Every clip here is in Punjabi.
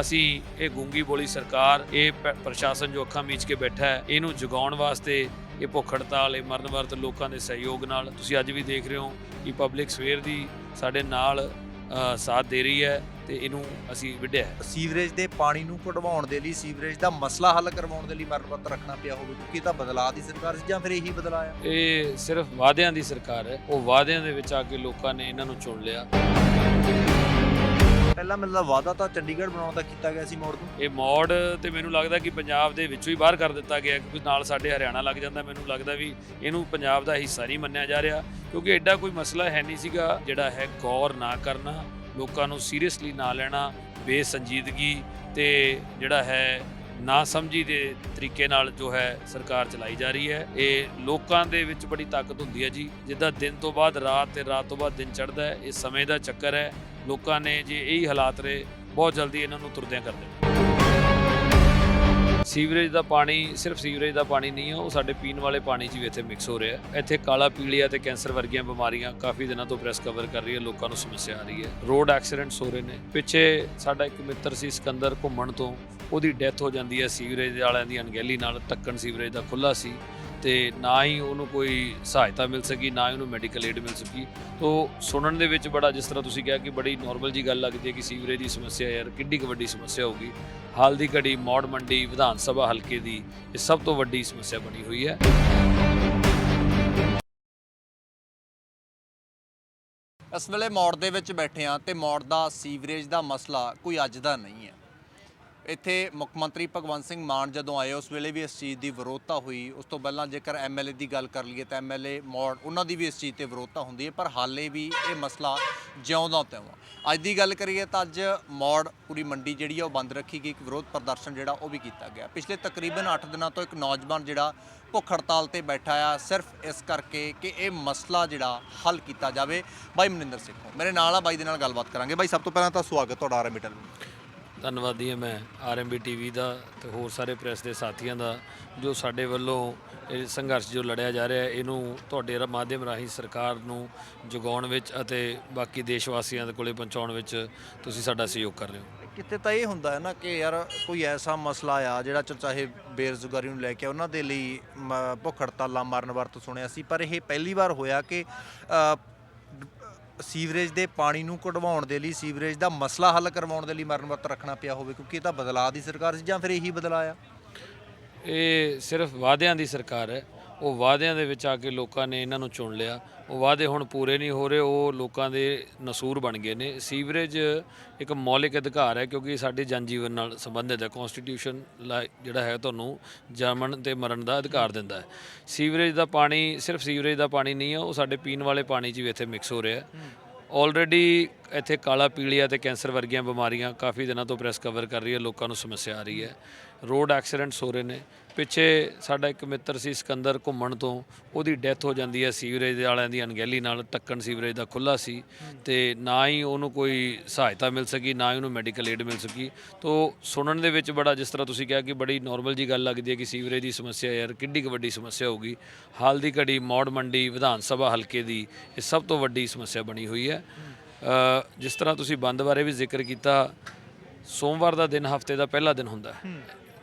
ਅਸੀਂ ਇਹ ਗੂੰਗੀ ਬੋਲੀ ਸਰਕਾਰ ਇਹ ਪ੍ਰਸ਼ਾਸਨ ਜੋ ਅੱਖਾਂ ਮੀਚ ਕੇ ਬੈਠਾ ਹੈ ਇਹਨੂੰ ਜਗਾਉਣ ਵਾਸਤੇ ਇਹ ਭੁੱਖ ਹੜਤਾਲ ਇਹ ਮਰਨ ਵਰਤ ਲੋਕਾਂ ਦੇ ਸਹਿਯੋਗ ਨਾਲ ਤੁਸੀਂ ਅੱਜ ਵੀ ਦੇਖ ਰਹੇ ਹੋ ਕਿ ਪਬਲਿਕ ਸਵੇਰ ਦੀ ਸਾਡੇ ਨਾਲ ਸਾਥ ਦੇ ਰਹੀ ਹੈ ਤੇ ਇਹਨੂੰ ਅਸੀਂ ਵਿੱਢਿਆ ਸੀਵਰੇਜ ਦੇ ਪਾਣੀ ਨੂੰ ਕਢਵਾਉਣ ਦੇ ਲਈ ਸੀਵਰੇਜ ਦਾ ਮਸਲਾ ਹੱਲ ਕਰਵਾਉਣ ਦੇ ਲਈ ਮਰਮਤ ਰੱਖਣਾ ਪਿਆ ਹੋਵੇ ਕਿਉਂਕਿ ਇਹ ਤਾਂ ਬਦਲਾਅ ਦੀ ਸਰਕਾਰ ਸੀ ਜਾਂ ਫਿਰ ਇਹੀ ਬਦਲਾਅ ਆ? ਇਹ ਸਿਰਫ ਵਾਅਦਿਆਂ ਦੀ ਸਰਕਾਰ ਹੈ ਉਹ ਵਾਅਦਿਆਂ ਦੇ ਵਿੱਚ ਆ ਕੇ ਲੋਕਾਂ ਨੇ ਇਹਨਾਂ ਨੂੰ ਚੁਣ ਲਿਆ। ਪਹਿਲਾਂ ਮੈਨੂੰ ਲੱਗਦਾ ਵਾਅਦਾ ਤਾਂ ਚੰਡੀਗੜ੍ਹ ਬਣਾਉਣ ਦਾ ਕੀਤਾ ਗਿਆ ਸੀ ਮੋੜ ਤੋਂ। ਇਹ ਮੋੜ ਤੇ ਮੈਨੂੰ ਲੱਗਦਾ ਕਿ ਪੰਜਾਬ ਦੇ ਵਿੱਚੋਂ ਹੀ ਬਾਹਰ ਕਰ ਦਿੱਤਾ ਗਿਆ, ਕਿਉਂਕਿ ਨਾਲ ਸਾਡੇ ਹਰਿਆਣਾ ਲੱਗ ਜਾਂਦਾ। ਮੈਨੂੰ ਲੱਗਦਾ ਵੀ ਇਹਨੂੰ ਪੰਜਾਬ ਦਾ ਹਿੱਸਾ ਨਹੀਂ ਮੰਨਿਆ ਜਾ ਰਿਹਾ, ਕਿਉਂਕਿ ਐਡਾ ਕੋਈ ਮਸਲਾ ਹੈ ਨਹੀਂ ਸੀਗਾ ਜਿਹੜਾ ਹੈ ਗੌਰ ਨਾ ਕਰਨਾ, ਲੋਕਾਂ ਨੂੰ ਸੀਰੀਅਸਲੀ ਨਾ ਲੈਣਾ, ਬੇਸੰਜੀਦਗੀ ਤੇ ਜਿਹੜਾ ਹੈ ਨਾ ਸਮਝੀ ਦੇ ਤਰੀਕੇ ਨਾਲ ਜੋ ਹੈ ਸਰਕਾਰ ਚਲਾਈ ਜਾ ਰਹੀ ਹੈ। ਇਹ ਲੋਕਾਂ ਦੇ ਵਿੱਚ ਬੜੀ ਤਾਕਤ ਹੁੰਦੀ ਹੈ ਜੀ, ਜਿੱਦਾਂ ਦਿਨ ਤੋਂ ਬਾਅਦ ਰਾਤ ਤੇ ਰਾਤ ਤੋਂ ਬਾਅਦ ਦਿਨ ਚੜ੍ਹਦਾ ਹੈ, ਇਹ ਸਮੇਂ ਦਾ ਚੱਕਰ ਹੈ। ਲੋਕਾਂ ਨੇ ਜੇ ਇਹੀ ਹਾਲਾਤ ਰਹੇ, ਬਹੁਤ ਜਲਦੀ ਇਹਨਾਂ ਨੂੰ ਤੁਰਦਿਆਂ ਕਰ ਦੇਣਾ। ਸੀਵਰੇਜ ਦਾ ਪਾਣੀ, ਸਿਰਫ ਸੀਵਰੇਜ ਦਾ ਪਾਣੀ ਨਹੀਂ ਹੈ, ਉਹ ਸਾਡੇ ਪੀਣ ਵਾਲੇ ਪਾਣੀ 'ਚ ਵੀ ਇੱਥੇ ਮਿਕਸ ਹੋ ਰਿਹਾ ਇੱਥੇ ਕਾਲਾ ਪੀਲੀਆ ਤੇ ਕੈਂਸਰ ਵਰਗੀਆਂ ਬਿਮਾਰੀਆਂ ਕਾਫੀ ਦਿਨਾਂ ਤੋਂ ਪ੍ਰੈਸ ਕਵਰ ਕਰ ਰਹੀ ਹੈ ਲੋਕਾਂ ਨੂੰ ਸਮੱਸਿਆ ਆ ਰਹੀ ਹੈ। ਰੋਡ ਐਕਸੀਡੈਂਟਸ ਹੋ ਰਹੇ ਨੇ। ਪਿੱਛੇ ਸਾਡਾ ਇੱਕ ਮਿੱਤਰ ਸੀ ਸਿਕੰਦਰ ਘੁੰਮਣ ਤੋਂ, ਉਹਦੀ ਡੈਥ ਹੋ ਜਾਂਦੀ ਹੈ ਸੀਵਰੇਜ ਵਾਲਿਆਂ ਦੀ ਅਣਗਹਿਲੀ ਨਾਲ, ਢੱਕਣ ਸੀਵਰੇਜ ਦਾ ਖੁੱਲਾ ਸੀ। ਤੇ ਨਾ ਹੀ ਉਹਨੂੰ ਕੋਈ ਸਹਾਇਤਾ ਮਿਲ ਸਕੀ, ਨਾ ਹੀ ਉਹਨੂੰ ਮੈਡੀਕਲ ਏਡ ਮਿਲ ਸਕੀ। ਤੋ ਸੁਣਨ ਦੇ ਵਿੱਚ ਬੜਾ ਜਿਸ ਤਰ੍ਹਾਂ ਤੁਸੀਂ ਕਿਹਾ ਕਿ ਬੜੀ ਨਾਰਮਲ ਜੀ ਗੱਲ ਲੱਗਦੀ ਹੈ ਕਿ ਸੀਵਰੇਜ ਦੀ ਸਮੱਸਿਆ ਯਾਰ ਕਿੱਡੀ ਕੁ ਵੱਡੀ ਸਮੱਸਿਆ ਹੋਊਗੀ। ਹਾਲ ਦੀ ਘੜੀ ਮੌੜ ਮੰਡੀ ਵਿਧਾਨ ਸਭਾ ਹਲਕੇ ਦੀ ਇਹ ਸਭ ਤੋਂ ਵੱਡੀ ਸਮੱਸਿਆ ਬਣੀ ਹੋਈ ਹੈ। ਇਸ ਵੇਲੇ ਮੋੜ ਦੇ ਵਿੱਚ ਬੈਠੇ ਆ ਤੇ ਮੌੜ ਦਾ ਸੀਵਰੇਜ ਦਾ ਮਸਲਾ ਕੋਈ ਅੱਜ ਦਾ ਨਹੀਂ ਹੈ। ਇੱਥੇ ਮੁੱਖ ਮੰਤਰੀ ਭਗਵੰਤ ਸਿੰਘ ਮਾਨ ਜਦੋਂ ਆਏ, ਉਸ ਵੇਲੇ ਵੀ ਇਸ ਚੀਜ਼ ਦੀ ਵਿਰੋਧਤਾ ਹੋਈ। ਉਸ ਤੋਂ ਪਹਿਲਾਂ ਜੇਕਰ ਐਮਐਲਏ ਦੀ ਗੱਲ ਕਰ ਲਈਏ ਤਾਂ ਐਮਐਲਏ ਮੌੜ, ਉਹਨਾਂ ਦੀ ਵੀ ਇਸ ਚੀਜ਼ ਤੇ ਵਿਰੋਧਤਾ ਹੁੰਦੀ ਹੈ, ਪਰ ਹਾਲੇ ਵੀ ਇਹ ਮਸਲਾ ਜਿਉਂਦਾ ਤਿਉਂ ਆ ਅੱਜ ਦੀ ਗੱਲ ਕਰੀਏ ਤਾਂ ਅੱਜ ਮੌੜ ਪੂਰੀ ਮੰਡੀ ਜਿਹੜੀ ਆ, ਉਹ ਬੰਦ ਰੱਖੀ ਗਈ। ਇੱਕ ਵਿਰੋਧ ਪ੍ਰਦਰਸ਼ਨ ਜਿਹੜਾ, ਉਹ ਵੀ ਕੀਤਾ ਗਿਆ। ਪਿਛਲੇ ਤਕਰੀਬਨ 8 ਦਿਨਾਂ ਤੋਂ ਇੱਕ ਨੌਜਵਾਨ ਜਿਹੜਾ ਭੁੱਖ ਹੜਤਾਲ ਤੇ ਬੈਠਾ ਆ, ਸਿਰਫ ਇਸ ਕਰਕੇ ਕਿ ਇਹ ਮਸਲਾ ਜਿਹੜਾ ਹੱਲ ਕੀਤਾ ਜਾਵੇ। ਬਾਈ ਮਨਿੰਦਰ ਸਿੰਘ, ਮੇਰੇ ਨਾਲ ਆ, ਬਾਈ ਦੇ ਨਾਲ ਗੱਲਬਾਤ ਕਰਾਂਗੇ। ਬਾਈ, ਸਭ ਤੋਂ ਪਹਿਲਾਂ ਤਾਂ ਸਵਾਗਤ ਤੁਹਾਡਾ ਆਰਮਿਟਲ ਧੰਨਵਾਦੀ ਹਾਂ ਮੈਂ ਆਰਐਮਬੀ ਟੀਵੀ ਦਾ ਤੇ ਹੋਰ ਸਾਰੇ ਪ੍ਰੈਸ ਦੇ ਸਾਥੀਆਂ ਦਾ ਜੋ ਸਾਡੇ ਵੱਲੋਂ ਇਹ ਸੰਘਰਸ਼ ਜੋ ਲੜਿਆ ਜਾ ਰਿਹਾ ਹੈ ਇਹਨੂੰ ਤੁਹਾਡੇ ਰ ਮਾਧਿਅਮ ਰਾਹੀਂ ਸਰਕਾਰ ਨੂੰ ਜਗਾਉਣ ਵਿੱਚ ਅਤੇ ਬਾਕੀ ਦੇਸ਼ ਵਾਸੀਆਂ ਦੇ ਕੋਲੇ ਪਹੁੰਚਾਉਣ ਵਿੱਚ ਤੁਸੀਂ ਸਾਡਾ ਸਹਿਯੋਗ ਕਰ ਰਹੇ ਹੋ। ਕਿਤੇ ਤਾਂ ਇਹ ਹੁੰਦਾ ਹੈ ਨਾ ਕਿ ਯਾਰ ਕੋਈ ਐਸਾ ਮਸਲਾ ਆ ਜਿਹੜਾ ਚ ਚਾਹੇ ਬੇਰੁਜ਼ਗਾਰੀ ਨੂੰ ਲੈ ਕੇ ਉਹਨਾਂ ਦੇ ਲਈ ਮ- ਭੁੱਖ ਹੜਤਾਲਾਂ ਮਾਰਨ ਵਰਤ ਸੁਣਿਆ ਸੀ ਪਰ ਇਹ ਪਹਿਲੀ ਵਾਰ ਹੋਇਆ ਕਿ ਅ, ਸੀਵਰੇਜ ਦੇ ਪਾਣੀ ਨੂੰ ਕਢਵਾਉਣ ਦੇ ਲਈ, ਸੀਵਰੇਜ ਦਾ ਮਸਲਾ ਹੱਲ ਕਰਵਾਉਣ ਦੇ ਲਈ ਮਰਨ ਵਰਤ ਰੱਖਣਾ ਪਿਆ ਹੋਵੇ, ਕਿਉਂਕਿ ਇਹ ਤਾਂ ਬਦਲਾਅ ਦੀ ਸਰਕਾਰ ਸੀ ਜਾਂ ਫਿਰ ਇਹੀ ਬਦਲਾਅ ਆ? ਇਹ ਸਿਰਫ ਵਾਅਦਿਆਂ ਦੀ ਸਰਕਾਰ ਹੈ। ਉਹ ਵਾਅਦਿਆਂ ਦੇ ਵਿੱਚ ਆ ਕੇ ਲੋਕਾਂ ਨੇ ਇਹਨਾਂ ਨੂੰ ਚੁਣ ਲਿਆ। ਉਹ ਵਾਅਦੇ ਹੁਣ ਪੂਰੇ ਨਹੀਂ ਹੋ ਰਹੇ, ਉਹ ਲੋਕਾਂ ਦੇ ਨਸੂਰ ਬਣ ਗਏ ਨੇ। ਸੀਵਰੇਜ ਇੱਕ ਮੌਲਿਕ ਅਧਿਕਾਰ ਹੈ ਕਿਉਂਕਿ ਸਾਡੇ ਜਨ ਜੀਵਨ ਨਾਲ ਸੰਬੰਧਿਤ ਹੈ। ਕਨਸਟੀਟਿਊਸ਼ਨ ਜਿਹੜਾ ਹੈ ਤੁਹਾਨੂੰ ਜਨਮਣ ਤੇ ਮਰਨ ਦਾ ਅਧਿਕਾਰ ਦਿੰਦਾ ਹੈ। ਸੀਵਰੇਜ ਦਾ ਪਾਣੀ ਸਿਰਫ ਸੀਵਰੇਜ ਦਾ ਪਾਣੀ ਨਹੀਂ ਹੈ, ਉਹ ਸਾਡੇ ਪੀਣ ਵਾਲੇ ਪਾਣੀ 'ਚ ਵੀ ਇੱਥੇ ਮਿਕਸ ਹੋ ਰਿਹਾ ਹੈ। ਆਲਰੇਡੀ ਇੱਥੇ ਕਾਲਾ ਪੀਲੀਆ ਤੇ ਕੈਂਸਰ ਵਰਗੀਆਂ ਬਿਮਾਰੀਆਂ ਕਾਫੀ ਦਿਨਾਂ ਤੋਂ ਪ੍ਰੈਸ ਕਵਰ ਕਰ ਰਹੀ ਹੈ, ਲੋਕਾਂ ਨੂੰ ਸਮੱਸਿਆ ਆ ਰਹੀ ਹੈ। ਰੋਡ ਐਕਸੀਡੈਂਟਸ ਹੋ ਰਹੇ ਨੇ। ਪਿੱਛੇ ਸਾਡਾ ਇੱਕ ਮਿੱਤਰ ਸੀ ਸਿਕੰਦਰ ਘੁੰਮਣ ਤੋਂ, ਉਹਦੀ ਡੈਥ ਹੋ ਜਾਂਦੀ ਹੈ ਸੀਵਰੇਜ ਵਾਲਿਆਂ ਦੀ ਅਣਗਹਿਲੀ ਨਾਲ ਢੱਕਣ ਸੀਵਰੇਜ ਦਾ ਖੁੱਲਾ ਸੀ ਤੇ ਨਾ ਹੀ ਉਹਨੂੰ ਕੋਈ ਸਹਾਇਤਾ ਮਿਲ ਸਕੀ, ਨਾ ਹੀ ਉਹਨੂੰ ਮੈਡੀਕਲ ਏਡ ਮਿਲ ਸਕੀ। ਤੋ ਸੁਣਨ ਦੇ ਵਿੱਚ ਬੜਾ ਜਿਸ ਤਰ੍ਹਾਂ ਤੁਸੀਂ ਕਿਹਾ ਕਿ ਬੜੀ ਨਾਰਮਲ ਜੀ ਗੱਲ ਲੱਗਦੀ ਹੈ ਕਿ ਸੀਵਰੇਜ ਦੀ ਸਮੱਸਿਆ ਯਾਰ ਕਿੱਡੀ ਕੁ ਵੱਡੀ ਸਮੱਸਿਆ ਹੋਊਗੀ। ਹਾਲ ਦੀ ਘੜੀ ਮੌੜ ਮੰਡੀ ਵਿਧਾਨ ਸਭਾ ਹਲਕੇ ਦੀ ਇਹ ਸਭ ਤੋਂ ਵੱਡੀ ਸਮੱਸਿਆ ਬਣੀ ਹੋਈ ਹੈ। ਜਿਸ ਤਰ੍ਹਾਂ ਤੁਸੀਂ ਬੰਦ ਬਾਰੇ ਵੀ ਜ਼ਿਕਰ ਕੀਤਾ ਸੋਮਵਾਰ ਦਾ ਦਿਨ ਹਫ਼ਤੇ ਦਾ ਪਹਿਲਾ ਦਿਨ ਹੁੰਦਾ ਹੈ।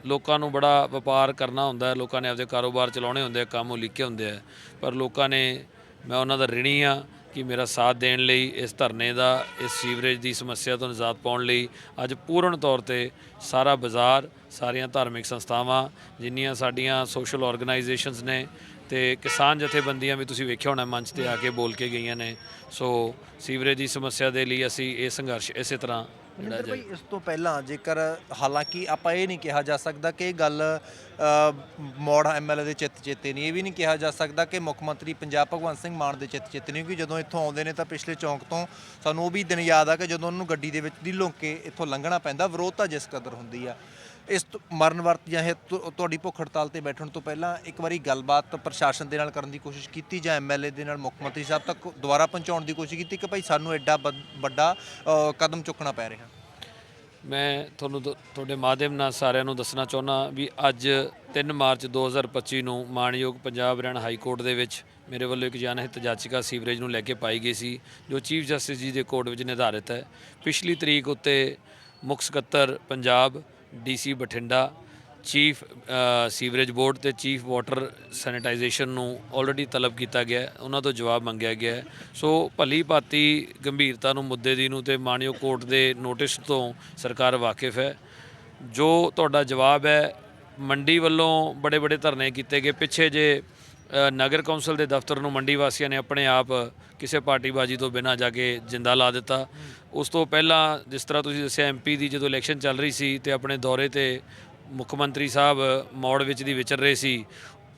ਲੋਕਾਂ ਨੂੰ ਬੜਾ ਵਪਾਰ ਕਰਨਾ ਹੁੰਦਾ ਹੈ ਲੋਕਾਂ ਨੇ ਆਪਦੇ ਕਾਰੋਬਾਰ ਚਲਾਉਣੇ ਹੁੰਦੇ ਆ ਕੰਮ ਉਲੀਕੇ ਹੁੰਦੇ ਆ। ਪਰ ਲੋਕਾਂ ਨੇ ਮੈਂ ਉਹਨਾਂ ਦਾ ਰਿਣੀ ਆ ਕਿ ਮੇਰਾ ਸਾਥ ਦੇਣ ਲਈ, ਇਸ ਧਰਨੇ ਦਾ, ਇਸ ਸੀਵਰੇਜ ਦੀ ਸਮੱਸਿਆ ਤੋਂ ਨਿਜਾਤ ਪਾਉਣ ਲਈ ਅੱਜ ਪੂਰਨ ਤੌਰ ਤੇ ਸਾਰਾ ਬਾਜ਼ਾਰ, ਸਾਰੀਆਂ ਧਾਰਮਿਕ ਸੰਸਥਾਵਾਂ, ਜਿੰਨੀਆਂ ਸਾਡੀਆਂ ਸੋਸ਼ਲ ਆਰਗੇਨਾਈਜੇਸ਼ਨਸ ਨੇ ਤੇ ਕਿਸਾਨ ਜਥੇਬੰਦੀਆਂ ਵੀ ਤੁਸੀਂ ਵੇਖਿਆ ਹੋਣਾ ਮੰਚ ਤੇ ਆ ਕੇ ਬੋਲ ਕੇ ਗਈਆਂ ਨੇ। ਸੋ ਸੀਵਰੇਜ ਦੀ ਸਮੱਸਿਆ ਦੇ ਲਈ ਅਸੀਂ ਇਹ ਸੰਘਰਸ਼ ਇਸੇ ਤਰ੍ਹਾਂ ਮਨਿੰਦਰ ਭਾਈ ਇਸ ਤੋਂ ਪਹਿਲਾਂ ਜੇਕਰ ਹਾਲਾਂਕਿ ਆਪਾਂ ਇਹ ਨਹੀਂ ਕਿਹਾ ਜਾ ਸਕਦਾ ਕਿ ਇਹ ਗੱਲ ਮੋੜ ਐਮਐਲਏ ਦੇ ਚਿੱਤ ਚੇਤੇ ਨਹੀਂ ਇਹ ਵੀ ਨਹੀਂ ਕਿਹਾ ਜਾ ਸਕਦਾ ਕਿ ਮੁੱਖ ਮੰਤਰੀ ਪੰਜਾਬ ਭਗਵੰਤ ਸਿੰਘ ਮਾਨ ਦੇ ਚਿੱਤ ਚੇਤੇ ਨਹੀਂ ਕਿਉਂਕਿ ਜਦੋਂ ਇੱਥੋਂ ਆਉਂਦੇ ਨੇ ਤਾਂ ਪਿਛਲੇ ਚੌਂਕ ਤੋਂ ਸਾਨੂੰ ਉਹ ਵੀ ਦਿਨ ਯਾਦ ਆ ਕਿ ਜਦੋਂ ਉਹਨਾਂ ਨੂੰ ਗੱਡੀ ਦੇ ਵਿੱਚ ਦੀ ਲੁੰਕ ਇੱਥੋਂ ਲੰਘਣਾ ਪੈਂਦਾ ਵਿਰੋਧਤਾ ਜਿਸ ਕਦਰ ਹੁੰਦੀ ਆ। ਇਸ ਤੋਂ ਮਰਨ ਵਰਤ ਜਾਂ ਇਹ ਤੁ- ਤੁਹਾਡੀ ਭੁੱਖ ਹੜਤਾਲ ਤੇ ਬੈਠਣ ਤੋਂ ਪਹਿਲਾਂ ਇੱਕ ਵਾਰੀ ਗੱਲਬਾਤ ਪ੍ਰਸ਼ਾਸਨ ਦੇ ਨਾਲ ਕਰਨ ਦੀ ਕੋਸ਼ਿਸ਼ ਕੀਤੀ ਜਾਂ ਐਮਐਲਏ ਦੇ ਨਾਲ ਮੁੱਖ ਮੰਤਰੀ ਸਾਹਿਬ ਤੱਕ ਦੁਬਾਰਾ ਪਹੁੰਚਾਉਣ ਦੀ ਕੋਸ਼ਿਸ਼ ਕੀਤੀ ਕਿ ਭਾਈ ਸਾਨੂੰ ਐਡਾ ਵੱਡ- ਵੱਡਾ ਅ, ਕਦਮ ਚੁੱਕਣਾ ਪੈ ਰਿਹਾ? ਮੈਂ ਤੁਹਾਨੂੰ ਦ- ਤੁਹਾਡੇ ਮਾਧਿਅਮ ਨਾਲ ਸਾਰਿਆਂ ਨੂੰ ਦੱਸਣਾ ਚਾਹੁੰਦਾ ਵੀ ਅੱਜ 3 ਮਾਰਚ 2025 ਨੂੰ ਮਾਣਯੋਗ ਪੰਜਾਬ ਹਰਿਆਣਾ ਹਾਈ ਕੋਰਟ ਦੇ ਵਿੱਚ ਮੇਰੇ ਵੱਲੋਂ ਇੱਕ ਜਨਹਿਤ ਜਾਚਕਾ ਸੀਵਰੇਜ ਨੂੰ ਲੈ ਕੇ ਪਾਈ ਗਈ ਸੀ ਜੋ ਚੀਫ ਜਸਟਿਸ ਜੀ ਦੇ ਕੋਰਟ ਵਿੱਚ ਨਿਰਧਾਰਿਤ ਹੈ। ਪਿਛਲੀ ਤਰੀਕ ਉੱਤੇ ਮੁੱਖ ਸਕੱਤਰ Punjab DC Bathinda, chief sewerage board ਤੇ ਚੀਫ ਵਾਟਰ ਸੈਨੀਟਾਈਜੇਸ਼ਨ ਨੂੰ ਆਲਰੇਡੀ ਤਲਬ ਕੀਤਾ ਗਿਆ ਉਹਨਾਂ ਤੋਂ ਜਵਾਬ ਮੰਗਿਆ ਗਿਆ ਸੋ ਭਲੀ ਭਾਤੀ ਗੰਭੀਰਤਾ ਨੂੰ ਮੁੱਦੇ ਦੀ ਨੂੰ ਤੇ ਮਾਨਯੋਗ ਕੋਰਟ ਦੇ ਨੋਟਿਸ ਤੋਂ ਸਰਕਾਰ ਵਾਕਿਫ ਹੈ। ਜੋ ਤੁਹਾਡਾ ਜਵਾਬ ਹੈ, ਮੰਡੀ ਵੱਲੋਂ ਬੜੇ ਬੜੇ ਧਰਨੇ ਕੀਤੇ ਗਏ। ਪਿੱਛੇ ਜੇ ਨਗਰ ਕੌਂਸਲ ਦੇ ਦਫ਼ਤਰ ਨੂੰ ਮੰਡੀ ਵਾਸੀਆਂ ਨੇ ਆਪਣੇ ਆਪ ਕਿਸੇ ਪਾਰਟੀਬਾਜ਼ੀ ਤੋਂ ਬਿਨਾਂ ਜਾ ਕੇ ਜਿੰਦਾ ਲਾ ਦਿੱਤਾ। ਉਸ ਤੋਂ ਪਹਿਲਾਂ ਜਿਸ ਤਰ੍ਹਾਂ ਤੁਸੀਂ ਦੱਸਿਆ ਐਮਪੀ ਦੀ ਜਦੋਂ ਇਲੈਕਸ਼ਨ ਚੱਲ ਰਹੀ ਸੀ ਤੇ ਆਪਣੇ ਦੌਰੇ ਤੇ ਮੁੱਖ ਮੰਤਰੀ ਸਾਹਿਬ ਮੌੜ ਵਿੱਚ ਦੀ ਵਿਚਰ ਰਹੇ ਸੀ,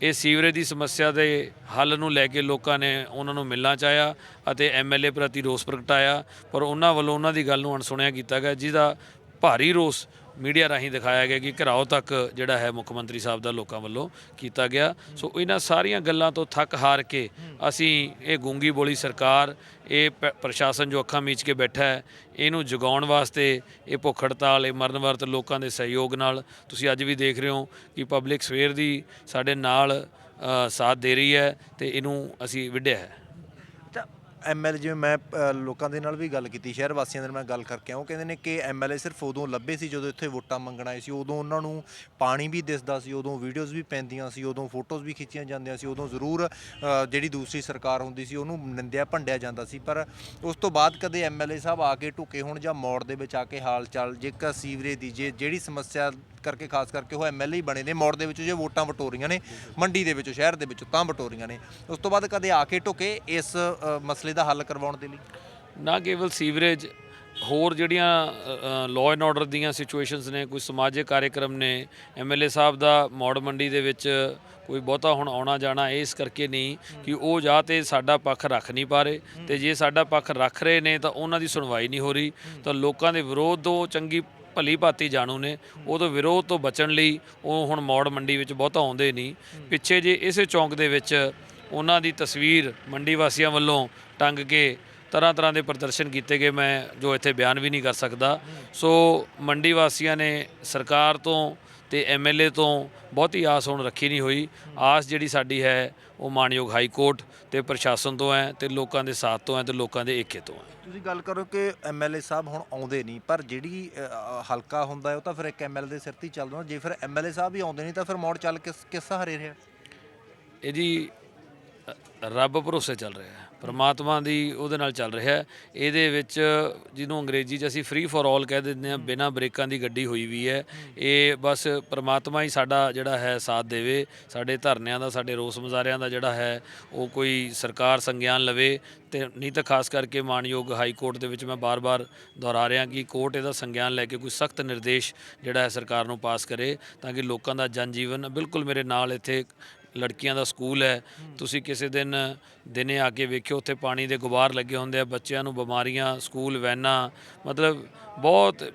ਇਹ ਸੀਵਰੇਜ ਦੀ ਸਮੱਸਿਆ ਦੇ ਹੱਲ ਨੂੰ ਲੈ ਕੇ ਲੋਕਾਂ ਨੇ ਉਹਨਾਂ ਨੂੰ ਮਿਲਣਾ ਚਾਹਿਆ ਅਤੇ ਐਮਐਲਏ ਪ੍ਰਤੀ ਰੋਸ ਪ੍ਰਗਟਾਇਆ। ਪਰ ਉਹਨਾਂ ਵੱਲੋਂ ਉਹਨਾਂ ਦੀ ਗੱਲ ਨੂੰ ਅਣਸੁਣਿਆ ਕੀਤਾ ਗਿਆ, ਜਿਹਦਾ ਭਾਰੀ ਰੋਸ ਮੀਡੀਆ ਰਾਹੀਂ ਦਿਖਾਇਆ ਗਿਆ ਕਿ ਘਰਾਓ ਤੱਕ ਜਿਹੜਾ ਹੈ ਮੁੱਖ ਮੰਤਰੀ ਸਾਹਿਬ ਦਾ ਲੋਕਾਂ ਵੱਲੋਂ ਕੀਤਾ ਗਿਆ। ਸੋ ਇਹਨਾਂ ਸਾਰੀਆਂ ਗੱਲਾਂ ਤੋਂ ਥੱਕ ਹਾਰ ਕੇ ਅਸੀਂ ਇਹ ਗੂੰਗੀ ਬੋਲੀ ਸਰਕਾਰ, ਇਹ ਪ- ਪ੍ਰਸ਼ਾਸਨ ਜੋ ਅੱਖਾਂ ਮੀਚ ਕੇ ਬੈਠਾ ਹੈ, ਇਹਨੂੰ ਜਗਾਉਣ ਵਾਸਤੇ ਇਹ ਭੁੱਖ ਹੜਤਾਲ, ਇਹ ਮਰਨ ਵਰਤ ਲੋਕਾਂ ਦੇ ਸਹਿਯੋਗ ਨਾਲ ਤੁਸੀਂ ਅੱਜ ਵੀ ਦੇਖ ਰਹੇ ਹੋ ਕਿ ਪਬਲਿਕ ਸਵੇਰ ਦੀ ਸਾਡੇ ਨਾਲ ਸਾਥ ਦੇ ਰਹੀ ਹੈ ਤੇ ਇਹਨੂੰ ਅਸੀਂ ਵਿੱਢਿਆ ਹੈ। ਐਮਐਲਏ ਜਿਵੇਂ ਮੈਂ ਅ, ਲੋਕਾਂ ਦੇ ਨਾਲ ਵੀ ਗੱਲ ਕੀਤੀ ਸ਼ਹਿਰ ਵਾਸੀਆਂ ਦੇ ਨਾਲ ਮੈਂ ਗੱਲ ਕਰਕੇ ਆਇਆ। ਉਹ ਕਹਿੰਦੇ ਨੇ ਕਿ ਐਮਐਲਏ ਸਿਰਫ ਉਦੋਂ ਲੱਭੇ ਸੀ ਜਦੋਂ ਇੱਥੇ ਵੋਟਾਂ ਮੰਗਣ ਆਏ ਸੀ। ਉਦੋਂ ਉਹਨਾਂ ਨੂੰ ਪਾਣੀ ਵੀ ਦਿਸਦਾ ਸੀ ਉਦੋਂ ਵੀਡੀਓਜ਼ ਵੀ ਪੈਂਦੀਆਂ ਸੀ ਉਦੋਂ ਫੋਟੋਜ਼ ਵੀ ਖਿੱਚੀਆਂ ਜਾਂਦੀਆਂ ਸੀ ਉਦੋਂ ਜ਼ਰੂਰ ਅ, ਜਿਹੜੀ ਦੂਸਰੀ ਸਰਕਾਰ ਹੁੰਦੀ ਸੀ ਉਹਨੂੰ ਨਿੰਦਿਆ ਭੰਡਿਆ ਜਾਂਦਾ ਸੀ। ਪਰ ਉਸ ਤੋਂ ਬਾਅਦ ਕਦੇ ਐਮਐਲਏ ਸਾਹਿਬ ਆ ਕੇ ਢੁਕੇ ਹੋਣ ਜਾਂ ਮੋੜ ਦੇ ਵਿੱਚ ਆ ਕੇ ਹਾਲ ਚਾਲ ਜੇਕਰ ਸੀਵਰੇਜ ਦੀ ਜੇ ਜਿਹੜੀ ਸਮੱਸਿਆ ਕਰਕੇ ਖਾਸ ਕਰਕੇ ਉਹ ਐਮਐਲਏ ਹੀ ਬਣੇ ਨੇ ਮੋੜ ਦੇ ਵਿੱਚ ਜੇ ਵੋਟਾਂ ਵਟੋਰੀਆਂ ਨੇ ਮੰਡੀ ਦੇ ਵਿੱਚੋਂ ਸ਼ਹਿਰ ਦੇ ਵਿੱਚੋਂ ਤਾਂ ਵਟੋਰੀਆਂ ਨੇ। ਉਸ ਤੋਂ ਬਾਅਦ ਕਦੇ ਆ ਕੇ ਢੁਕੇ ਇਸ ਅ, ਮਸਲੇ ਦਾ ਹੱਲ ਕਰਵਾਉਣ ਦੇ ਲਈ? ਨਾ ਕੇਵਲ ਸੀਵਰੇਜ, ਹੋਰ ਜਿਹੜੀਆਂ ਲਾਅ ਐਂਡ ਆਰਡਰ ਦੀਆਂ ਸਿਚੁਏਸ਼ਨਸ ਨੇ, ਕੋਈ ਸਮਾਜਿਕ ਕਾਰਜਕ੍ਰਮ ਨੇ ਐਮਐਲਏ ਸਾਹਿਬ ਦਾ ਮੌੜ ਮੰਡੀ ਦੇ ਵਿੱਚ ਕੋਈ ਬਹੁਤਾ ਹੁਣ ਆਉਣਾ ਜਾਣਾ ਇਸ ਕਰਕੇ ਨਹੀਂ ਕਿ ਉਹ ਜਾਂ ਤੇ ਸਾਡਾ ਪੱਖ ਰੱਖ ਨਹੀਂ ਪਾ ਰਹੇ ਤੇ ਜੇ ਸਾਡਾ ਪੱਖ ਰੱਖ ਰਹੇ ਨੇ ਤਾਂ ਉਹਨਾਂ ਦੀ ਸੁਣਵਾਈ ਨਹੀਂ ਹੋ ਰਹੀ ਤਾਂ ਲੋਕਾਂ ਦੇ ਵਿਰੋਧ ਤੋਂ ਚੰਗੀ ਭਲੀ ਭਾਤੀ ਜਾਣੂ ਨੇ ਉਦੋਂ ਵਿਰੋਧ ਤੋਂ ਬਚਣ ਲਈ ਉਹ ਹੁਣ ਮੌੜ ਮੰਡੀ ਵਿੱਚ ਬਹੁਤਾ ਆਉਂਦੇ ਨਹੀਂ। ਪਿੱਛੇ ਜੇ ਇਸੇ ਚੌਂਕ ਦੇ ਵਿੱਚ ਉਹਨਾਂ ਦੀ ਤਸਵੀਰ ਮੰਡੀ ਵਾਸੀਆਂ ਵੱਲੋਂ ਟੰਗ ਕੇ ਤਰ੍ਹਾਂ ਤਰ੍ਹਾਂ ਦੇ ਪ੍ਰਦਰਸ਼ਨ ਕੀਤੇ ਗਏ। ਮੈਂ ਜੋ ਇੱਥੇ ਬਿਆਨ ਵੀ ਨਹੀਂ ਕਰ ਸਕਦਾ। ਸੋ ਮੰਡੀ ਵਾਸੀਆਂ ਨੇ ਸਰਕਾਰ ਤੋਂ ਤੇ ਐਮਐਲਏ ਤੋਂ ਬਹੁਤੀ ਆਸ ਹੁਣ ਰੱਖੀ ਨਹੀਂ ਹੋਈ। ਆਸ ਜਿਹੜੀ ਸਾਡੀ ਹੈ ਉਹ ਮਾਨਯੋਗ ਹਾਈ ਕੋਰਟ ਤੇ ਪ੍ਰਸ਼ਾਸਨ ਤੋਂ ਹੈ ਤੇ ਲੋਕਾਂ ਦੇ ਸਾਥ ਤੋਂ ਹੈ ਤੇ ਲੋਕਾਂ ਦੇ ਏਕੇ ਤੋਂ ਹੈ। ਤੁਸੀਂ ਗੱਲ ਕਰੋ ਕਿ ਐਮਐਲਏ ਸਾਹਿਬ ਹੁਣ ਆਉਂਦੇ ਨਹੀਂ ਪਰ ਜਿਹੜੀ ਹਲਕਾ ਹੁੰਦਾ ਹੈ ਉਹ ਤਾਂ ਫਿਰ ਇੱਕ ਐਮਐਲਏ ਦੇ ਸਿਰ ਤੇ ਹੀ ਚੱਲਦਾ। ਜੇ ਫਿਰ ਐਮਐਲਏ ਸਾਹਿਬ ਹੀ ਆਉਂਦੇ ਨਹੀਂ ਤਾਂ ਫਿਰ ਮੋੜ ਚੱਲ ਕਿਸ ਕਿਸ ਸਹਾਰੇ ਰਿਹਾ? ਇਹ ਜੀ ਰੱਬ ਭਰੋਸੇ ਚੱਲ ਰਿਹਾ ਹੈ। ਪਰਮਾਤਮਾ ਦੀ ਉਹਦੇ ਨਾਲ ਚੱਲ ਰਿਹਾ ਹੈ। ਇਹਦੇ ਵਿੱਚ ਜਿਹਨੂੰ ਅੰਗਰੇਜ਼ੀ 'ਚ ਅਸੀਂ ਫ੍ਰੀ ਫॉर ਆਲ ਕਹਿ ਦਿੰਦੇ ਹਾਂ, ਬਿਨਾਂ ਬ੍ਰੇਕਾਂ ਦੀ ਗੱਡੀ ਹੋਈ ਵੀ ਹੈ। ਇਹ ਬਸ ਪਰਮਾਤਮਾ ਹੀ ਸਾਡਾ ਜਿਹੜਾ ਹੈ ਸਾਥ ਦੇਵੇ। ਸਾਡੇ ਧਰਨਿਆਂ ਦਾ, ਸਾਡੇ ਰੋਸ ਮੁਜ਼ਾਹਰਿਆਂ ਦਾ ਜਿਹੜਾ ਹੈ, ਉਹ ਕੋਈ ਸਰਕਾਰ ਸੰਗਿਆਨ ਲਵੇ। ਤੇ ਨਹੀਂ ਤਾਂ ਖਾਸ ਕਰਕੇ ਮਾਨਯੋਗ ਹਾਈ ਕੋਰਟ ਦੇ ਵਿੱਚ ਮੈਂ ਬਾਰ-ਬਾਰ ਦੁਹਰਾ ਰਿਹਾ ਕਿ ਕੋਰਟ ਇਹਦਾ ਸੰਗਿਆਨ ਲੈ ਕੇ ਕੋਈ ਸਖਤ ਨਿਰਦੇਸ਼ ਜਿਹੜਾ ਹੈ ਸਰਕਾਰ ਨੂੰ ਪਾਸ ਕਰੇ ਤਾਂ ਕਿ ਲੋਕਾਂ ਦਾ ਜਨ ਜੀਵਨ ਬਿਲਕੁਲ ਮੇਰੇ ਨਾਲ ਇੱਥੇ ਲੜਕੀਆਂ ਦਾ ਸਕੂਲ ਹੈ। ਤੁਸੀਂ ਕਿਸੇ ਦਿਨ ਦਿਨੇ ਆ ਕੇ ਵੇਖਿਓ ਉੱਥੇ ਪਾਣੀ ਦੇ ਗੁਬਾਰ ਲੱਗੇ ਹੁੰਦੇ ਆ ਬੱਚਿਆਂ ਨੂੰ ਬਿਮਾਰੀਆਂ ਸਕੂਲ ਵੈਨਾਂ ਮਤਲਬ ਬਹੁਤ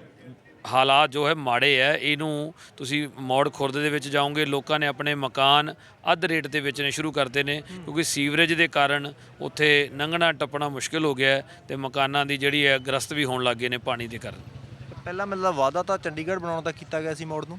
ਹਾਲਾਤ ਜੋ ਹੈ ਮਾੜੇ ਹੈ। ਇਹਨੂੰ ਤੁਸੀਂ ਮੌੜ ਖੁਰਦ ਦੇ ਵਿੱਚ ਜਾਓਗੇ ਲੋਕਾਂ ਨੇ ਆਪਣੇ ਮਕਾਨ ਅੱਧ ਰੇਟ ਤੇ ਵੇਚਣੇ ਸ਼ੁਰੂ ਕਰਤੇ ਨੇ ਕਿਉਂਕਿ ਸੀਵਰੇਜ ਦੇ ਕਾਰਨ ਉੱਥੇ ਲੰਘਣਾ ਟੱਪਣਾ ਮੁਸ਼ਕਿਲ ਹੋ ਗਿਆ ਤੇ ਮਕਾਨਾਂ ਦੀ ਜਿਹੜੀ ਹੈ ਗ੍ਰਸਤ ਵੀ ਹੋਣ ਲੱਗੇ ਨੇ ਪਾਣੀ ਦੇ ਕਾਰਨ। ਪਹਿਲਾਂ ਮਤਲਬ ਵਾਅਦਾ ਤਾਂ ਚੰਡੀਗੜ੍ਹ ਬਣਾਉਣ ਦਾ ਕੀਤਾ ਗਿਆ ਸੀ ਮੋੜ ਨੂੰ?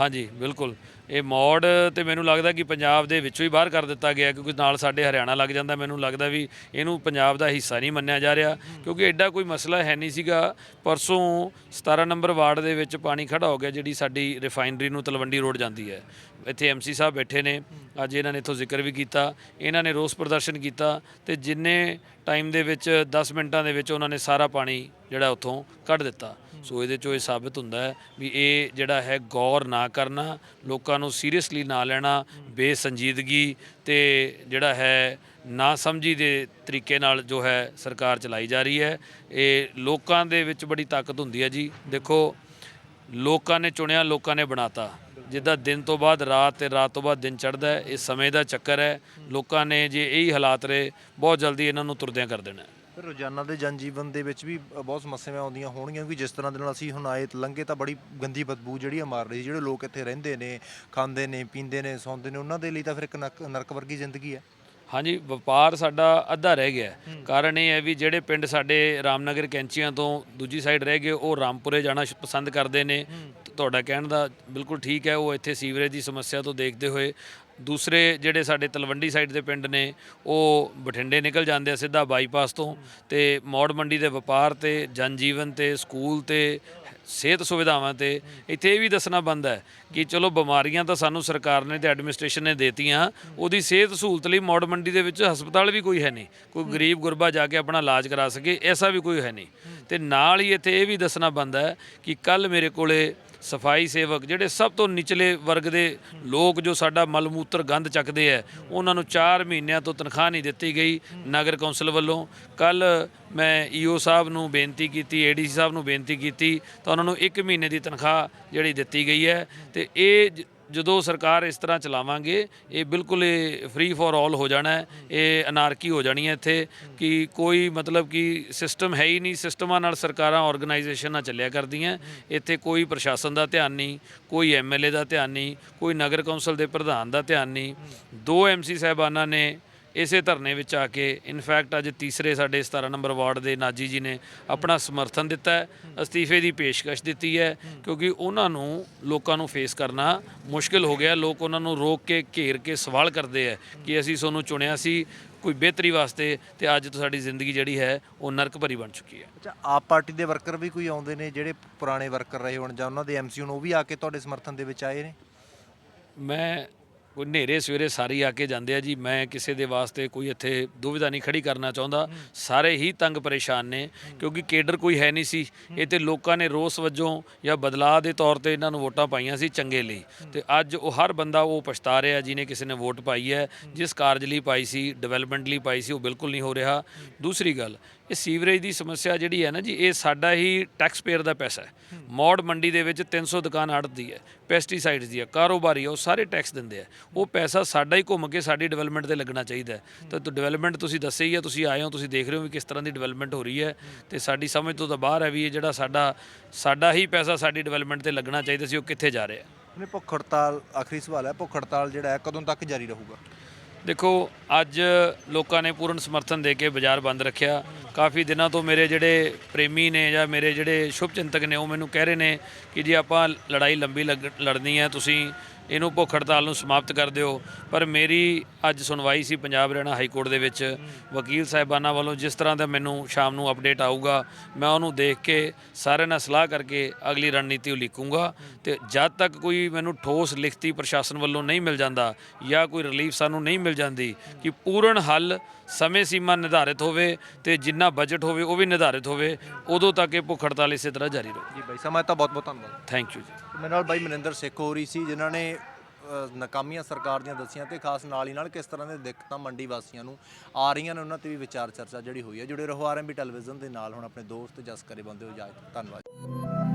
ਹਾਂਜੀ ਬਿਲਕੁਲ। ਇਹ ਮੋੜ ਤੇ ਮੈਨੂੰ ਲੱਗਦਾ ਕਿ ਪੰਜਾਬ ਦੇ ਵਿੱਚੋਂ ਹੀ ਬਾਹਰ ਕਰ ਦਿੱਤਾ ਗਿਆ ਕਿਉਂਕਿ ਨਾਲ ਸਾਡੇ ਹਰਿਆਣਾ ਲੱਗ ਜਾਂਦਾ। ਮੈਨੂੰ ਲੱਗਦਾ ਵੀ ਇਹਨੂੰ ਪੰਜਾਬ ਦਾ ਹਿੱਸਾ ਨਹੀਂ ਮੰਨਿਆ ਜਾ ਰਿਹਾ, ਕਿਉਂਕਿ ਐਡਾ ਕੋਈ ਮਸਲਾ ਹੈ ਨਹੀਂ ਸੀਗਾ। ਪਰਸੋਂ 17 ਨੰਬਰ ਵਾਰਡ ਦੇ ਵਿੱਚ ਪਾਣੀ ਖੜਾ ਹੋ ਗਿਆ, ਜਿਹੜੀ ਸਾਡੀ ਰਿਫਾਈਨਰੀ ਨੂੰ ਤਲਵੰਡੀ ਰੋਡ ਜਾਂਦੀ ਹੈ। ਇੱਥੇ ਐਮਸੀ ਸਾਹਿਬ ਬੈਠੇ ਨੇ, ਅੱਜ ਇਹਨਾਂ ਨੇ ਇੱਥੋਂ ਜ਼ਿਕਰ ਵੀ ਕੀਤਾ, ਇਹਨਾਂ ਨੇ ਰੋਸ ਪ੍ਰਦਰਸ਼ਨ ਕੀਤਾ ਤੇ ਜਿੰਨੇ ਟਾਈਮ ਦੇ ਵਿੱਚ 10 ਮਿੰਟਾਂ ਦੇ ਵਿੱਚ ਉਹਨਾਂ ਨੇ ਸਾਰਾ ਪਾਣੀ ਜਿਹੜਾ ਉੱਥੋਂ ਕੱਢ ਦਿੱਤਾ। ਸੋ ਇਹਦੇ ਚੋਂ ਇਹ ਸਾਬਤ ਹੁੰਦਾ ਹੈ ਵੀ ਇਹ ਜਿਹੜਾ ਹੈ ਗੌਰ ਨਾ ਕਰਨਾ, ਲੋਕਾਂ ਨੂੰ ਸੀਰੀਅਸਲੀ ਨਾ ਲੈਣਾ, ਬੇਸੰਜੀਦਗੀ ਤੇ ਜਿਹੜਾ ਹੈ ਨਾ ਸਮਝੀ ਦੇ ਤਰੀਕੇ ਨਾਲ ਜੋ ਹੈ ਸਰਕਾਰ ਚਲਾਈ ਜਾ ਰਹੀ ਹੈ। ਇਹ ਲੋਕਾਂ ਦੇ ਵਿੱਚ ਬੜੀ ਤਾਕਤ ਹੁੰਦੀ ਹੈ ਜੀ। ਦੇਖੋ, ਲੋਕਾਂ ਨੇ ਚੁਣਿਆ, ਲੋਕਾਂ ਨੇ ਬਣਾਤਾ। ਜਿੱਦਾਂ ਦਿਨ ਤੋਂ ਬਾਅਦ ਰਾਤ ਤੇ ਰਾਤ ਤੋਂ ਬਾਅਦ ਦਿਨ ਚੜ੍ਹਦਾ ਹੈ, ਇਹ ਸਮੇਂ ਦਾ ਚੱਕਰ ਹੈ। ਲੋਕਾਂ ਨੇ ਜੇ ਇਹੀ ਹਾਲਾਤ ਰਹੇ, ਬਹੁਤ ਜਲਦੀ ਇਹਨਾਂ ਨੂੰ ਤੁਰਦਿਆਂ ਕਰ ਦੇਣਾ ਫਿਰ ਰੋਜ਼ਾਨਾ ਦੇ ਜਨਜੀਵਨ ਦੇ ਵਿੱਚ ਵੀ ਬਹੁਤ ਸਮੱਸਿਆਵਾਂ ਆਉਂਦੀਆਂ ਹੋਣਗੀਆਂ ਕਿ ਜਿਸ ਤਰ੍ਹਾਂ ਦੇ ਨਾਲ ਅਸੀਂ ਹੁਣ ਆਏ ਲੰਘੇ ਤਾਂ ਬੜੀ ਗੰਦੀ ਬਦਬੂ ਜਿਹੜੀ ਆ ਮਾਰ ਰਹੀ ਸੀ ਜਿਹੜੇ ਲੋਕ ਇੱਥੇ ਰਹਿੰਦੇ ਨੇ ਖਾਂਦੇ ਨੇ ਪੀਂਦੇ ਨੇ ਸੌਂਦੇ ਨੇ ਉਹਨਾਂ ਦੇ ਲਈ ਤਾਂ ਫਿਰ ਇੱਕ ਨਰਕ ਨਰਕ ਵਰਗੀ ਜ਼ਿੰਦਗੀ ਹੈ ਹਾਂਜੀ ਵਪਾਰ ਸਾਡਾ ਅੱਧਾ ਰਹਿ ਗਿਆ। ਹੈ। ਕਾਰਨ ਇਹ ਹੈ ਵੀ ਜਿਹੜੇ ਪਿੰਡ ਸਾਡੇ ਰਾਮਨਗਰ ਕੈਂਚੀਆਂ ਤੋਂ ਦੂਜੀ ਸਾਈਡ ਰਹਿ ਗਏ ਉਹ ਰਾਮਪੁਰੇ ਜਾਣਾ ਸ਼- ਪਸੰਦ ਕਰਦੇ ਨੇ। ਤੁਹਾਡਾ ਕਹਿਣ ਦਾ ਬਿਲਕੁਲ ਠੀਕ ਹੈ ਉਹ ਇੱਥੇ ਸੀਵਰੇਜ ਦੀ ਸਮੱਸਿਆ ਤੋਂ ਦੇਖਦੇ ਹੋਏ ਦੂਸਰੇ ਜਿਹੜੇ ਸਾਡੇ ਤਲਵੰਡੀ ਸਾਈਡ ਦੇ ਪਿੰਡ ਨੇ, ਉਹ ਬਠਿੰਡੇ ਨਿਕਲ ਜਾਂਦੇ ਆ ਸਿੱਧਾ ਬਾਈਪਾਸ ਤੋਂ ਤੇ ਮੌੜ ਮੰਡੀ ਦੇ ਵਪਾਰ ਤੇ, ਜਨਜੀਵਨ ਤੇ, ਸਕੂਲ ਤੇ, ਸਿਹਤ ਸੁਵਿਧਾਵਾਂ ਤੇ, ਇੱਥੇ ਇਹ ਵੀ ਦੱਸਣਾ ਬੰਦ ਹੈ ਕਿ ਚਲੋ ਬਿਮਾਰੀਆਂ ਤਾਂ ਸਾਨੂੰ ਸਰਕਾਰ ਨੇ ਤੇ ਐਡਮਿਨਿਸਟ੍ਰੇਸ਼ਨ ਨੇ ਦੇਤੀਆਂ, ਉਹਦੀ ਸਿਹਤ ਸਹੂਲਤ ਲਈ ਮੌੜ ਮੰਡੀ ਦੇ ਵਿੱਚ ਹਸਪਤਾਲ ਵੀ ਕੋਈ ਹੈ ਨਹੀਂ। ਕੋਈ ਗਰੀਬ ਗੁਰਬਾ ਜਾ ਕੇ ਆਪਣਾ ਇਲਾਜ ਕਰਾ ਸਕੇ, ਐਸਾ ਵੀ ਕੋਈ ਹੈ ਨਹੀਂ। ਤੇ ਨਾਲ ਹੀ ਇੱਥੇ ਇਹ ਵੀ ਦੱਸਣਾ ਬੰਦ ਹੈ ਕਿ ਕੱਲ ਮੇਰੇ ਕੋਲੇ ਸਫ਼ਾਈ ਸੇਵਕ, ਜਿਹੜੇ ਸਭ ਤੋਂ ਨਿਚਲੇ ਵਰਗ ਦੇ ਲੋਕ ਜੋ ਸਾਡਾ ਮਲਮੂ ਮੂਤਰ ਗੰਦ ਚੱਕਦੇ ਐ। ਉਹਨਾਂ ਨੂੰ 4 ਮਹੀਨਿਆਂ ਤੋਂ ਤਨਖਾਹ ਨਹੀਂ ਦਿੱਤੀ ਗਈ ਨਗਰ ਕੌਂਸਲ ਵੱਲੋਂ। ਕੱਲ ਮੈਂ ਈਓ ਸਾਹਿਬ ਨੂੰ ਬੇਨਤੀ ਕੀਤੀ, ਏਡੀਸੀ ਸਾਹਿਬ ਨੂੰ ਬੇਨਤੀ ਕੀਤੀ ਤਾਂ ਉਹਨਾਂ ਨੂੰ 1 ਮਹੀਨੇ ਦੀ ਤਨਖਾਹ ਜਿਹੜੀ ਦਿੱਤੀ ਗਈ ਹੈ ਤੇ ਇਹ ਜਦੋਂ ਸਰਕਾਰ ਇਸ ਤਰ੍ਹਾਂ ਚਲਾਵਾਂਗੇ, ਇਹ ਬਿਲਕੁਲ ਇਹ ਫ੍ਰੀ ਫॉर ਆਲ ਹੋ ਜਾਣਾ ਹੈ, ਇਹ ਅਨਾਰਕੀ ਹੋ ਜਾਣੀ ਹੈ ਇੱਥੇ ਕਿ ਕੋਈ ਮਤਲਬ ਕਿ ਸਿਸਟਮ ਹੈ ਹੀ ਨਹੀਂ ਸਿਸਟਮਾਂ ਨਾਲ ਸਰਕਾਰਾਂ ਆਰਗੇਨਾਈਜੇਸ਼ਨਾਂ ਚੱਲਿਆ ਕਰਦੀਆਂ। ਇੱਥੇ ਕੋਈ ਪ੍ਰਸ਼ਾਸਨ ਦਾ ਧਿਆਨ ਨਹੀਂ, ਕੋਈ ਐਮਐਲਏ ਦਾ ਧਿਆਨ ਨਹੀਂ, ਕੋਈ ਨਗਰ ਕੌਂਸਲ ਦੇ ਪ੍ਰਧਾਨ ਦਾ ਧਿਆਨ ਨਹੀਂ। ਦੋ ਐਮਸੀ ਸਾਹਿਬਾਨਾਂ ਨੇ ਇਸੇ ਧਰਨੇ ਵਿੱਚ ਆ ਕੇ ਇਨਫੈਕਟ ਅੱਜ ਤੀਸਰੇ ਸਾਡੇ 17 ਨੰਬਰ ਵਾਰਡ ਦੇ ਨਾਜੀ ਜੀ ਨੇ ਆਪਣਾ ਸਮਰਥਨ ਦਿੱਤਾ ਹੈ ਅਸਤੀਫੇ ਦੀ ਪੇਸ਼ਕਸ਼ ਦਿੱਤੀ ਹੈ ਕਿਉਂਕਿ ਉਹਨਾਂ ਨੂੰ ਲੋਕਾਂ ਨੂੰ ਫੇਸ ਕਰਨਾ ਮੁਸ਼ਕਿਲ ਹੋ ਗਿਆ। ਲੋਕ ਉਹਨਾਂ ਨੂੰ ਰੋਕ ਕੇ ਘੇਰ ਕੇ ਸਵਾਲ ਕਰਦੇ ਆ ਕਿ ਅਸੀਂ ਤੁਹਾਨੂੰ ਚੁਣਿਆ ਸੀ ਕੋਈ ਬਿਹਤਰੀ ਵਾਸਤੇ ਤੇ ਅੱਜ ਤੋਂ ਸਾਡੀ ਜ਼ਿੰਦਗੀ ਜਿਹੜੀ ਹੈ ਉਹ ਨਰਕ ਭਰੀ ਬਣ ਚੁੱਕੀ ਹੈ। ਅੱਛਾ ਆਪ ਪਾਰਟੀ ਦੇ ਵਰਕਰ ਵੀ ਕੋਈ ਆਉਂਦੇ ਨੇ ਜਿਹੜੇ ਪੁਰਾਣੇ ਵਰਕਰ ਰਹੇ ਹੋਣ ਜਾਂ ਉਹਨਾਂ ਦੇ ਐਮਸੀ ਹੋਣ ਉਹ ਵੀ ਆ ਕੇ ਤੁਹਾਡੇ ਸਮਰਥਨ ਦੇ ਵਿੱਚ ਆਏ ਨੇ? ਮੈਂ ਕੋਈ ਹਨੇਰੇ ਸਵੇਰੇ ਸਾਰੇ ਆ ਕੇ ਜਾਂਦੇ ਆ ਜੀ। ਮੈਂ ਕਿਸੇ ਦੇ ਵਾਸਤੇ ਕੋਈ ਇੱਥੇ ਦੁਵਿਧਾ ਨਹੀਂ ਖੜੀ ਕਰਨਾ ਚਾਹੁੰਦਾ। ਸਾਰੇ ਹੀ ਤੰਗ ਪਰੇਸ਼ਾਨ ਨੇ ਕਿਉਂਕਿ ਕੇਡਰ ਕੋਈ ਹੈ ਨਹੀਂ ਸੀ। ਇਹ ਤੇ ਲੋਕਾਂ ਨੇ ਰੋਸ ਵਜੋਂ ਜਾਂ ਬਦਲਾਅ ਦੇ ਤੌਰ ਤੇ ਇਹਨਾਂ ਨੂੰ ਵੋਟਾਂ ਪਾਈਆਂ ਸੀ ਚੰਗੇ ਲਈ। ਤੇ ਅੱਜ ਉਹ ਹਰ ਬੰਦਾ ਉਹ ਪਛਤਾ ਰਿਹਾ ਜਿਹਨੇ ਕਿਸੇ ਨੇ ਵੋਟ ਪਾਈ ਹੈ। ਜਿਸ ਕਾਰਜ ਲਈ ਪਾਈ ਸੀ ਡਿਵੈਲਪਮੈਂਟ ਲਈ ਪਾਈ ਸੀ ਉਹ ਬਿਲਕੁਲ ਨਹੀਂ ਹੋ ਰਿਹਾ। ਦੂਸਰੀ ਗੱਲ ਇਹ ਸੀਵਰੇਜ ਦੀ ਸਮੱਸਿਆ ਜਿਹੜੀ ਹੈ ਨਾ ਜੀ, ਇਹ ਸਾਡਾ ਹੀ ਟੈਕਸ ਪੇਅਰ ਦਾ ਪੈਸਾ ਹੈ। ਮੌੜ ਮੰਡੀ ਦੇ ਵਿੱਚ 300 ਦੁਕਾਨ ਆੜਦੀ ਹੈ ਪੈਸਟੀਸਾਈਡਸ ਦੀ ਹੈ, ਕਾਰੋਬਾਰੀ ਆ ਉਹ ਸਾਰੇ ਟੈਕਸ ਦਿੰਦੇ ਆ ਉਹ ਪੈਸਾ ਸਾਡਾ ਹੀ ਘੁੰਮ ਕੇ ਸਾਡੀ ਡਿਵੈਲਪਮੈਂਟ ਤੇ ਲੱਗਣਾ ਚਾਹੀਦਾ ਤਾਂ ਡਿਵੈਲਪਮੈਂਟ ਤੁਸੀਂ ਦੱਸੇ ਹੀ ਹੈ ਤੁਸੀਂ ਆਏ ਹੋ, ਤੁਸੀਂ ਦੇਖ ਰਹੇ ਹੋ ਵੀ ਕਿਸ ਤਰ੍ਹਾਂ ਦੀ ਡਿਵੈਲਪਮੈਂਟ ਹੋ ਰਹੀ ਹੈ। ਤੇ ਸਾਡੀ ਸਮਝ ਤੋਂ ਤਾਂ ਬਾਹਰ ਹੈ ਵੀ ਇਹ ਜਿਹੜਾ ਸਾਡਾ ਸਾਡਾ ਹੀ ਪੈਸਾ ਸਾਡੀ ਡਿਵੈਲਪਮੈਂਟ ਤੇ ਲੱਗਣਾ ਚਾਹੀਦਾ ਸੀ, ਉਹ ਕਿੱਥੇ ਜਾ ਰਿਹਾ ਉਹਨੇ ਭੁੱਖ ਹੜਤਾਲ, ਆਖਰੀ ਸਵਾਲ ਹੈ, ਭੁੱਖ ਹੜਤਾਲ ਜਿਹੜਾ ਹੈ, ਕਦੋਂ ਤੱਕ ਜਾਰੀ ਰਹੂਗਾ? ਦੇਖੋ, ਅੱਜ ਲੋਕਾਂ ਨੇ ਪੂਰਨ ਸਮਰਥਨ ਦੇ ਕੇ ਬਾਜ਼ਾਰ ਬੰਦ ਰੱਖਿਆ। ਕਾਫੀ ਦਿਨਾਂ ਤੋਂ ਮੇਰੇ ਜਿਹੜੇ ਪ੍ਰੇਮੀ ਨੇ ਜਾਂ ਮੇਰੇ ਜਿਹੜੇ ਸ਼ੁਭ ਚਿੰਤਕ ਨੇ, ਉਹ ਮੈਨੂੰ ਕਹਿ ਰਹੇ ਨੇ ਕਿ ਜੀ ਆਪਾਂ ਲੜਾਈ ਲੰਬੀ ਲੱਗ- ਲੜਨੀ ਹੈ, ਤੁਸੀਂ ਇਹਨੂੰ ਭੁੱਖ ਹੜਤਾਲ ਨੂੰ ਸਮਾਪਤ ਕਰ ਦਿਓ। ਪਰ ਮੇਰੀ ਅੱਜ ਸੁਣਵਾਈ ਸੀ ਪੰਜਾਬ ਹਰਿਆਣਾ ਹਾਈ ਕੋਰਟ ਦੇ ਵਿੱਚ। ਵਕੀਲ ਸਾਹਿਬਾਨਾਂ ਵੱਲੋਂ ਜਿਸ ਤਰ੍ਹਾਂ ਦਾ ਮੈਨੂੰ ਸ਼ਾਮ ਨੂੰ ਅਪਡੇਟ ਆਊਗਾ, ਮੈਂ ਉਹਨੂੰ ਦੇਖ ਕੇ ਸਾਰਿਆਂ ਨਾਲ ਸਲਾਹ ਕਰਕੇ ਅਗਲੀ ਰਣਨੀਤੀ ਉਲੀਕੂੰਗਾ ਤੇ ਜਦ ਤੱਕ ਕੋਈ ਮੈਨੂੰ ਠੋਸ ਲਿਖਤੀ ਪ੍ਰਸ਼ਾਸਨ ਵੱਲੋਂ ਨਹੀਂ ਮਿਲ ਜਾਂਦਾ ਜਾਂ ਕੋਈ ਰਿਲੀਫ ਸਾਨੂੰ ਨਹੀਂ ਮਿਲ ਜਾਂਦੀ, ਕਿ ਪੂਰਨ ਹੱਲ ਸਮੇਂ ਸੀਮਾ ਨਿਰਧਾਰਿਤ ਹੋਵੇ ਤੇ ਜਿੰਨਾ ਬਜਟ ਹੋਵੇ ਉਹ ਵੀ ਨਿਰਧਾਰਿਤ ਹੋਵੇ ਉਦੋਂ ਤੱਕ ਇਹ ਭੁੱਖ ਹੜਤਾਲ ਇਸੇ ਤਰ੍ਹਾਂ ਜਾਰੀ ਰਹੂ। ਜੀ ਬਾਈ ਸਾਹਿਬ ਮੈਂ ਤਾਂ ਬਹੁਤ ਬਹੁਤ ਧੰਨਵਾਦ। ਥੈਂਕ ਯੂ ਜੀ। ਮੇਰੇ ਨਾਲ ਬਾਈ ਮਨਿੰਦਰ ਸਿੱਖ ਹੋ ਰਹੀ ਸੀ ਜਿਨ੍ਹਾਂ ਨੇ ਨਾਕਾਮੀਆਂ ਸਰਕਾਰ ਦੀਆਂ ਦੱਸੀਆਂ ਤੇ ਖਾਸ ਨਾਲ ਹੀ ਨਾਲ ਕਿਸ ਤਰ੍ਹਾਂ ਦੇ ਦਿੱਕਤਾਂ ਮੰਡੀ ਵਾਸੀਆਂ ਨੂੰ ਆ ਰਹੀਆਂ ਨੇ ਉਹਨਾਂ ਤੇ ਵੀ ਵਿਚਾਰ ਚਰਚਾ ਜਿਹੜੀ ਹੋਈ ਹੈ ਜੁੜੇ ਰਹੋ ਆਰਐਮਬੀ ਟੈਲੀਵਿਜ਼ਨ ਦੇ ਨਾਲ ਹੁਣ ਆਪਣੇ ਦੋਸਤ ਜਸ ਕਰੇ ਬੰਦੇ ਹੋ ਇਜਾਜ਼ਤ ਧੰਨਵਾਦ